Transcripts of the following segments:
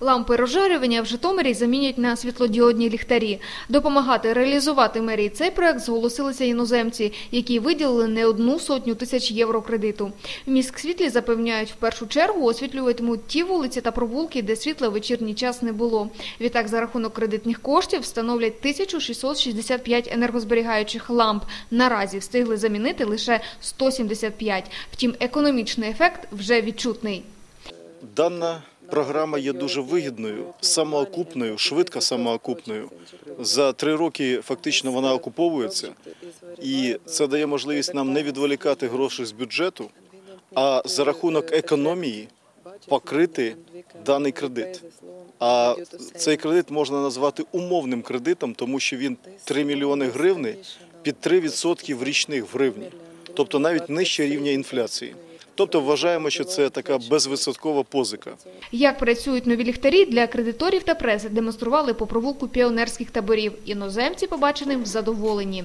Лампи розжарювання в Житомирі замінять на світлодіодні ліхтарі. Допомагати реалізувати мерії цей проект зголосилися іноземці, які виділили не одну сотню тисяч євро кредиту. В міськсвітлі запевняють, в першу чергу освітлюватимуть ті вулиці та провулки, де світла вечірній час не було. Відтак, за рахунок кредитних коштів встановлять 1665 енергозберігаючих ламп. Наразі встигли замінити лише 175. Втім, економічний ефект вже відчутний. Дана програма є дуже вигідною, самоокупною, швидко самоокупною. За три роки фактично вона окуповується, і це дає можливість нам не відволікати гроші з бюджету, а за рахунок економії покрити даний кредит. А цей кредит можна назвати умовним кредитом, тому що він 3 мільйони гривни під 3% річних в гривні, тобто навіть нижче рівня інфляції. Тобто вважаємо, що це така безвисоткова позика. Як працюють нові ліхтарі для кредиторів та преси, демонстрували по провулку піонерських таборів. Іноземці побаченим задоволені.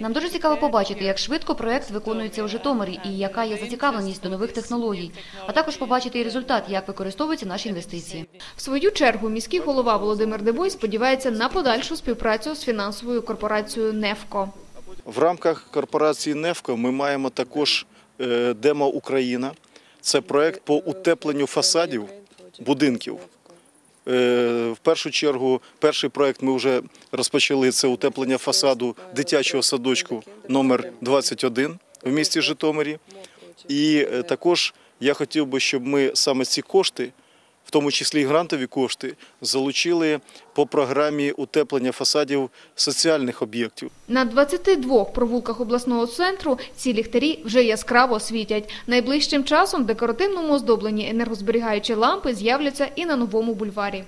Нам дуже цікаво побачити, як швидко проект виконується у Житомирі і яка є зацікавленість до нових технологій, а також побачити і результат, як використовуються наші інвестиції. В свою чергу міський голова Володимир Дебой сподівається на подальшу співпрацю з фінансовою корпорацією «Нефко». В рамках корпорації «Нефко» ми маємо також е, демо Україна. Це проект по утепленню фасадів будинків. Е, В першу чергу, перший проект ми вже розпочали це утеплення фасаду дитячого садочку номер 21 в місті Житомирі. І е, також я хотів би, щоб ми саме ці кошти, в тому числі і грантові кошти, залучили по програмі утеплення фасадів соціальних об'єктів. На 22 провулках обласного центру ці ліхтарі вже яскраво світять. Найближчим часом декоративному оздобленні енергозберігаючі лампи з'являться і на новому бульварі.